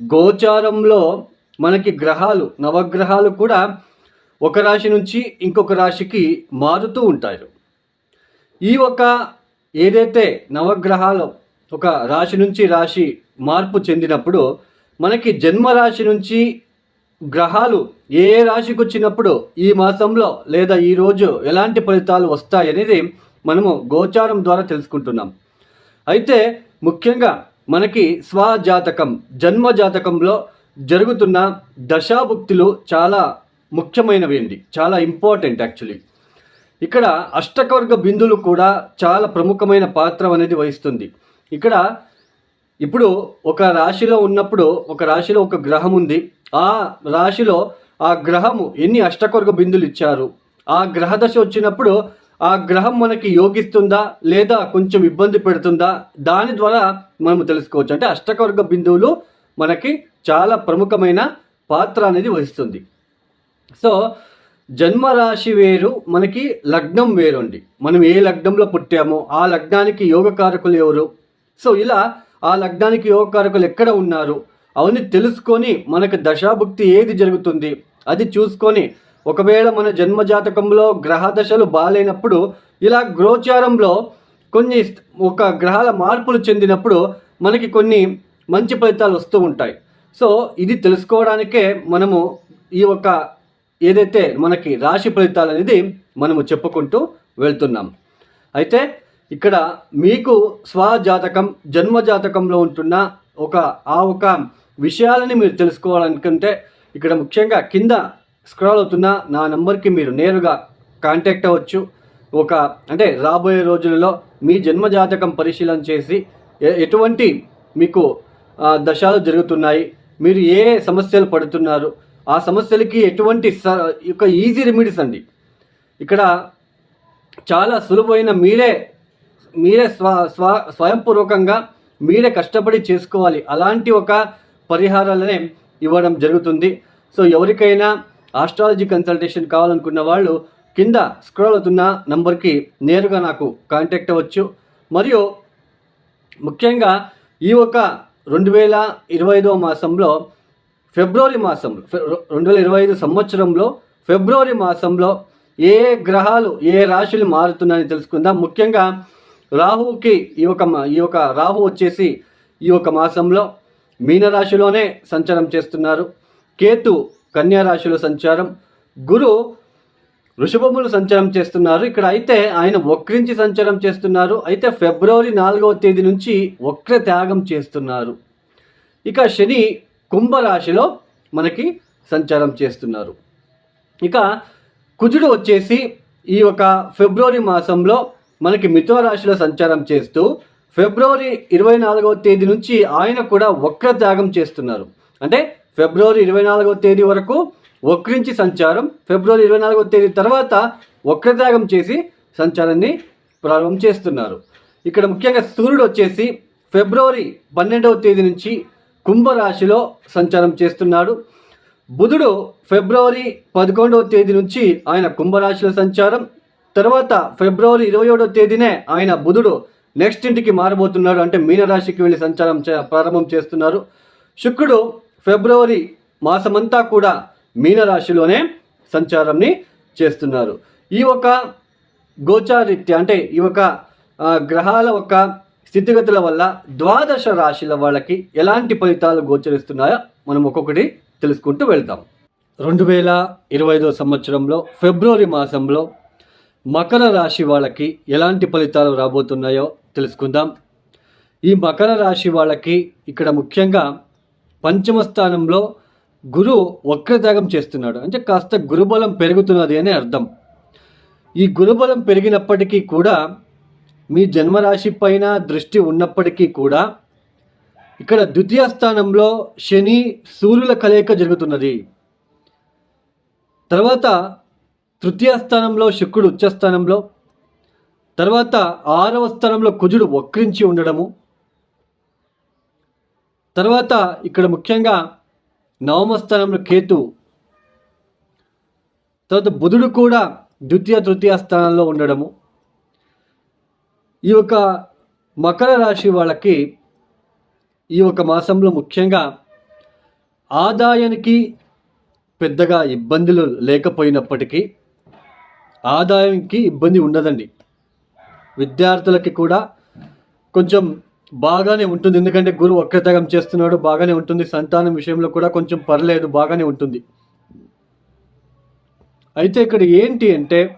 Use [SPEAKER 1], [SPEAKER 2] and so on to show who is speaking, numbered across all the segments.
[SPEAKER 1] గోచారంలో మనకి గ్రహాలు నవగ్రహాలు కూడా ఒక రాశి నుంచి ఇంకొక రాశికి మారుతూ ఉంటారు. ఈ ఒక ఏదైతే నవగ్రహాలు ఒక రాశి నుంచి రాశి మార్పు చెందినప్పుడు మనకి జన్మ రాశి నుంచి గ్రహాలు ఏ ఏ రాశికి వచ్చినప్పుడు ఈ మాసంలో లేదా ఈ రోజు ఎలాంటి ఫలితాలు వస్తాయనేది మనము గోచారం ద్వారా తెలుసుకుంటున్నాం. అయితే ముఖ్యంగా మనకి స్వజాతకం జన్మ జాతకంలో జరుగుతున్న దశాభుక్తులు చాలా ముఖ్యమైనవి అండి చాలా ఇంపార్టెంట్ యాక్చువల్లీ. ఇక్కడ అష్టకవర్గ బిందులు కూడా చాలా ప్రముఖమైన పాత్ర అనేది వహిస్తుంది. ఇక్కడ ఇప్పుడు ఒక రాశిలో ఉన్నప్పుడు ఒక రాశిలో ఒక గ్రహం ఉంది. ఆ రాశిలో ఆ గ్రహము ఎన్ని అష్టకవర్గ బిందులు ఇచ్చారు? ఆ గ్రహ దశ వచ్చినప్పుడు ఆ గ్రహం మనకి యోగిస్తుందా లేదా కొంచెం ఇబ్బంది పెడుతుందా? దాని ద్వారా మనము తెలుసుకోవచ్చు. అంటే అష్టకవర్గ బిందువులు మనకి చాలా ప్రముఖమైన పాత్ర అనేది వహిస్తుంది. సో జన్మరాశి వేరు మనకి లగ్నం వేరుండి. మనం ఏ లగ్నంలో పుట్టామో ఆ లగ్నానికి యోగకారకులు ఎవరు? సో ఇలా ఆ లగ్నానికి యోగకారకులు ఎక్కడ ఉన్నారు? అవన్నీ తెలుసుకొని మనకు దశాభుక్తి ఏది జరుగుతుంది? అది చూసుకొని ఒకవేళ మన జన్మ జాతకంలో గ్రహ దశలు బాగాలేనప్పుడు ఇలా గ్రోచారంలో కొన్ని ఒక గ్రహాల మార్పులు చెందినప్పుడు మనకి కొన్ని మంచి ఫలితాలు వస్తూ ఉంటాయి. సో ఇది తెలుసుకోవడానికే మనము ఈ ఒక ఏదైతే మనకి రాశి ఫలితాలు అనేది మనము చెప్పుకుంటూ వెళ్తున్నాం. అయితే ఇక్కడ మీకు స్వజాతకం జన్మ జాతకంలో ఉంటున్న ఒక ఆ ఒక విషయాలని మీరు తెలుసుకోవాలనుకుంటే ఇక్కడ ముఖ్యంగా కింద స్క్రాల్ అవుతున్న నా నెంబర్కి మీరు నేరుగా కాంటాక్ట్ అవ్వచ్చు. ఒక అంటే రాబోయే రోజులలో మీ జన్మ జాతకం పరిశీలన చేసి ఎటువంటి మీకు దశలు దశాలు జరుగుతున్నాయి మీరు ఏ సమస్యలు పడుతున్నారు ఆ సమస్యలకి ఎటువంటి స యొక్క ఈజీ రెమెడీస్ అండి. ఇక్కడ చాలా సులువైన మీరే మీరే స్వ స్వ స్వయంపూర్వకంగా మీరే కష్టపడి చేసుకోవాలి. అలాంటి ఒక పరిహారాలనే ఇవ్వడం జరుగుతుంది. సో ఎవరికైనా ఆస్ట్రాలజీ కన్సల్టేషన్ కావాలనుకున్న వాళ్ళు కింద స్క్రోల్ అవుతున్న నంబర్కి నేరుగా నాకు కాంటాక్ట్ అవ్వచ్చు. మరియు ముఖ్యంగా ఈ ఒక రెండు వేల ఇరవై ఐదవ మాసంలో ఫిబ్రవరి మాసంలో రెండు వేల ఇరవై ఐదు సంవత్సరంలో ఫిబ్రవరి మాసంలో ఏ గ్రహాలు ఏ రాశులు మారుతున్నాయని తెలుసుకుందాం. ముఖ్యంగా రాహువుకి ఈ యొక్క ఈ యొక్క రాహు వచ్చేసి ఈ యొక్క మాసంలో మీనరాశిలోనే సంచారం చేస్తున్నారు. కేతు కన్యా రాశిలో సంచారం గురు వృషభములు సంచారం చేస్తున్నారు. ఇక్కడ అయితే ఆయన వక్రించి సంచారం చేస్తున్నారు. అయితే ఫిబ్రవరి నాలుగవ తేదీ నుంచి వక్ర త్యాగం చేస్తున్నారు. ఇక శని కుంభరాశిలో మనకి సంచారం చేస్తున్నారు. ఇక కుజుడు వచ్చేసి ఈ యొక్క ఫిబ్రవరి మాసంలో మనకి మిథున రాశిలో సంచారం చేస్తూ ఫిబ్రవరి ఇరవై నాలుగవ తేదీ నుంచి ఆయన కూడా వక్ర త్యాగం చేస్తున్నారు. అంటే ఫిబ్రవరి ఇరవై నాలుగవ తేదీ వరకు వక్రించి సంచారం. ఫిబ్రవరి ఇరవై నాలుగవ తేదీ తర్వాత వక్రత్యాగం చేసి సంచారాన్ని ప్రారంభం చేస్తున్నారు. ఇక్కడ ముఖ్యంగా సూర్యుడు వచ్చేసి ఫిబ్రవరి పన్నెండవ తేదీ నుంచి కుంభరాశిలో సంచారం చేస్తున్నాడు. బుధుడు ఫిబ్రవరి పదకొండవ తేదీ నుంచి ఆయన కుంభరాశిలో సంచారం. తర్వాత ఫిబ్రవరి ఇరవై ఏడవ తేదీనే ఆయన బుధుడు నెక్స్ట్ ఇంటికి మారబోతున్నాడు. అంటే మీనరాశికి వెళ్ళి సంచారం చే- ప్రారంభం చేస్తున్నారు. శుక్రుడు ఫిబ్రవరి మాసమంతా కూడా మీనరాశిలోనే సంచారంని చేస్తున్నారు. ఈ ఒక గోచారిత్య అంటే ఈ ఒక గ్రహాల ఒక స్థితిగతుల వల్ల ద్వాదశ రాశుల వాళ్ళకి ఎలాంటి ఫలితాలు గోచరిస్తున్నాయో మనం ఒక్కొక్కటి తెలుసుకుంటూ వెళ్తాం రెండు వేల ఇరవై ఐదో సంవత్సరంలో ఫిబ్రవరి మాసంలో మకర రాశి వాళ్ళకి ఎలాంటి ఫలితాలు రాబోతున్నాయో తెలుసుకుందాం. ఈ మకర రాశి వాళ్ళకి ఇక్కడ ముఖ్యంగా పంచమ స్థానంలో గురు వక్రత్యాగం చేస్తున్నాడు. అంటే కాస్త గురుబలం పెరుగుతున్నది అని అర్థం. ఈ గురుబలం పెరిగినప్పటికీ కూడా మీ జన్మరాశి పైన దృష్టి ఉన్నప్పటికీ కూడా ఇక్కడ ద్వితీయ స్థానంలో శని సూర్యుల కలయిక జరుగుతున్నది. తర్వాత తృతీయ స్థానంలో శుక్రుడు ఉచ్చస్థానంలో తర్వాత ఆరవ స్థానంలో కుజుడు వక్రించి ఉండడము తర్వాత ఇక్కడ ముఖ్యంగా నవమ స్థానంలో కేతు తర్వాత బుధుడు కూడా ద్వితీయ తృతీయ స్థానంలో ఉండడము. ఈ యొక్క మకర రాశి వాళ్ళకి ఈ ఒక మాసంలో ముఖ్యంగా ఆదాయానికి పెద్దగా ఇబ్బందులు లేకపోయినప్పటికీ ఆదాయానికి ఇబ్బంది ఉండదండి. విద్యార్థులకి కూడా కొంచెం బాగానే ఉంటుంది. ఎందుకంటే గురువు వక్రతగం చేస్తున్నాడు. బాగానే ఉంటుంది. సంతానం విషయంలో కూడా కొంచెం పర్లేదు. బాగానే ఉంటుంది. అయితే ఇక్కడ ఏంటి అంటే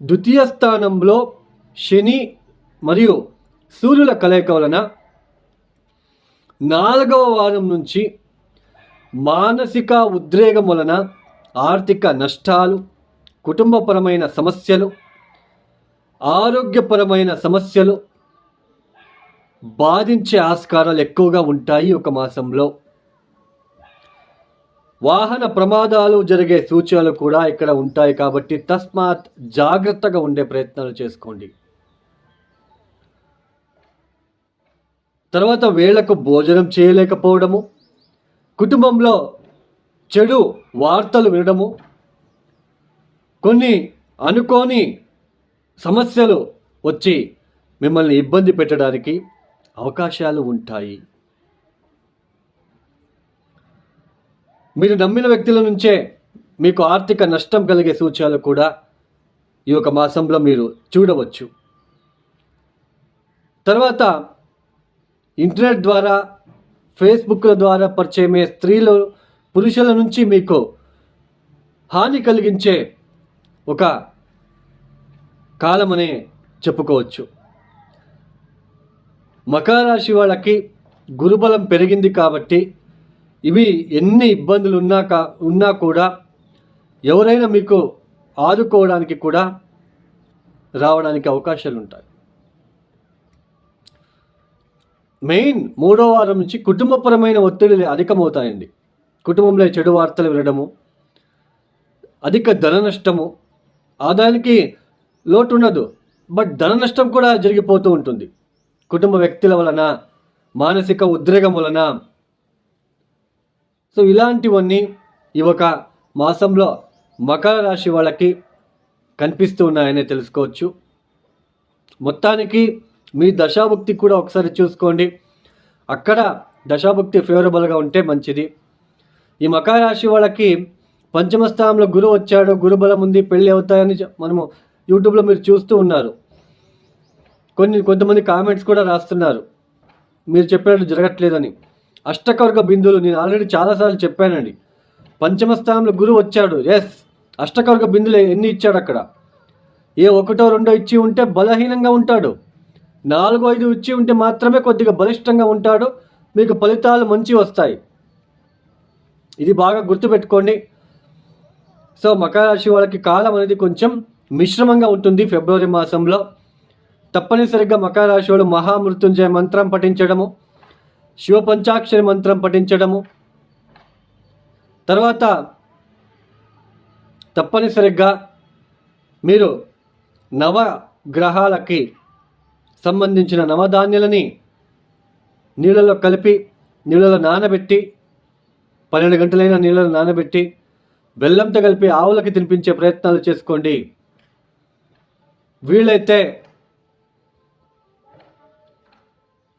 [SPEAKER 1] ద్వితీయ స్థానంలో శని మరియు సూర్యుల కలయిక వలన నాలుగవ వారం నుంచి మానసిక ఉద్రేగం వలన ఆర్థిక నష్టాలు కుటుంబపరమైన సమస్యలు ఆరోగ్యపరమైన సమస్యలు బాధించే ఆస్కారాలు ఎక్కువగా ఉంటాయి ఒక మాసంలో. వాహన ప్రమాదాలు జరిగే సూచనలు కూడా ఇక్కడ ఉంటాయి కాబట్టి తస్మాత్ జాగ్రత్తగా ఉండే ప్రయత్నాలు చేసుకోండి. తర్వాత వేళకు భోజనం చేయలేకపోవడము కుటుంబంలో చెడు వార్తలు వినడము కొన్ని అనుకోని సమస్యలు వచ్చి మిమ్మల్ని ఇబ్బంది పెట్టడానికి అవకాశాలు ఉంటాయి. మీరు నమ్మిన వ్యక్తుల నుంచే మీకు ఆర్థిక నష్టం కలిగే సూచనలు కూడా ఈ యొక్క మాసంలో మీరు చూడవచ్చు. తర్వాత ఇంటర్నెట్ ద్వారా ఫేస్బుక్ల ద్వారా పరిచయమే స్త్రీలు పురుషుల నుంచి మీకు హాని కలిగించే ఒక కాలమనే చెప్పుకోవచ్చు. మకరాశి వాళ్ళకి గురుబలం పెరిగింది కాబట్టి ఇవి ఎన్ని ఇబ్బందులు ఉన్నాక ఉన్నా కూడా ఎవరైనా మీకు ఆదుకోవడానికి కూడా రావడానికి అవకాశాలు ఉంటాయి. మెయిన్ మూడో వారం నుంచి కుటుంబపరమైన ఒత్తిడి అధికమవుతాయండి. కుటుంబంలో చెడు వార్తలు వినడము అధిక ధన నష్టము ఆదాయానికి లోటు ఉండదు బట్ ధన నష్టం కూడా జరిగిపోతూ ఉంటుంది. కుటుంబ వ్యక్తుల వలన మానసిక ఉద్రేగం వలన. సో ఇలాంటివన్నీ ఈ ఒక మాసంలో మకర రాశి వాళ్ళకి కనిపిస్తూ ఉన్నాయని తెలుసుకోవచ్చు. మొత్తానికి మీ దశాభుక్తి కూడా ఒకసారి చూసుకోండి. అక్కడ దశాభుక్తి ఫేవరబుల్గా ఉంటే మంచిది. ఈ మకర రాశి వాళ్ళకి పంచమ స్థానంలో గురువు వచ్చాడు గురుబలం ఉంది పెళ్ళి అవుతాయని మనము యూట్యూబ్లో మీరు చూస్తూ ఉన్నారు. కొన్ని కొంతమంది కామెంట్స్ కూడా రాస్తున్నారు. మీరు చెప్పినట్టు జరగట్లేదని. అష్టకవర్గ బిందువులు నేను ఆల్రెడీ చాలాసార్లు చెప్పానండి. పంచమ స్థానంలో గురువు వచ్చాడు. ఎస్ అష్టకవర్గ బిందులు ఎన్ని ఇచ్చాడు అక్కడ? ఏ ఒకటో రెండో ఇచ్చి ఉంటే బలహీనంగా ఉంటాడు. నాలుగు ఐదు ఇచ్చి ఉంటే మాత్రమే కొద్దిగా బలిష్టంగా ఉంటాడు. మీకు ఫలితాలు మంచి వస్తాయి. ఇది బాగా గుర్తుపెట్టుకోండి. సో మకర రాశి వాళ్ళకి కాలం అనేది కొంచెం మిశ్రమంగా ఉంటుంది ఫిబ్రవరి మాసంలో. తప్పనిసరిగా మకర రాశి మహామృత్యుంజయ మంత్రం పఠించడము శివ పంచాక్షరి మంత్రం పఠించడము. తర్వాత తప్పనిసరిగా మీరు నవ గ్రహాలకి సంబంధించిన నవధాన్యాలని నీళ్ళలో కలిపి నీళ్ళలో నానబెట్టి పన్నెండు గంటలైన నీళ్ళలో నానబెట్టి బెల్లంతో కలిపి ఆవులకి తినిపించే ప్రయత్నాలు చేసుకోండి. వీలైతే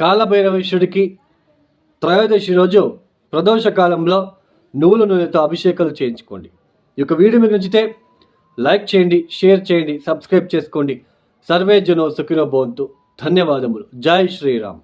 [SPEAKER 1] కాలభైరవేశ్వరుడికి త్రయోదశి రోజు ప్రదోష కాలంలో నువ్వుల నూనెతో అభిషేకాలు చేయించుకోండి. ఈ యొక్క వీడియో మీకు నచ్చితే లైక్ చేయండి షేర్ చేయండి సబ్స్క్రైబ్ చేసుకోండి. సర్వే జనో సుఖినో భవంతు. ధన్యవాదములు. జై శ్రీరామ్.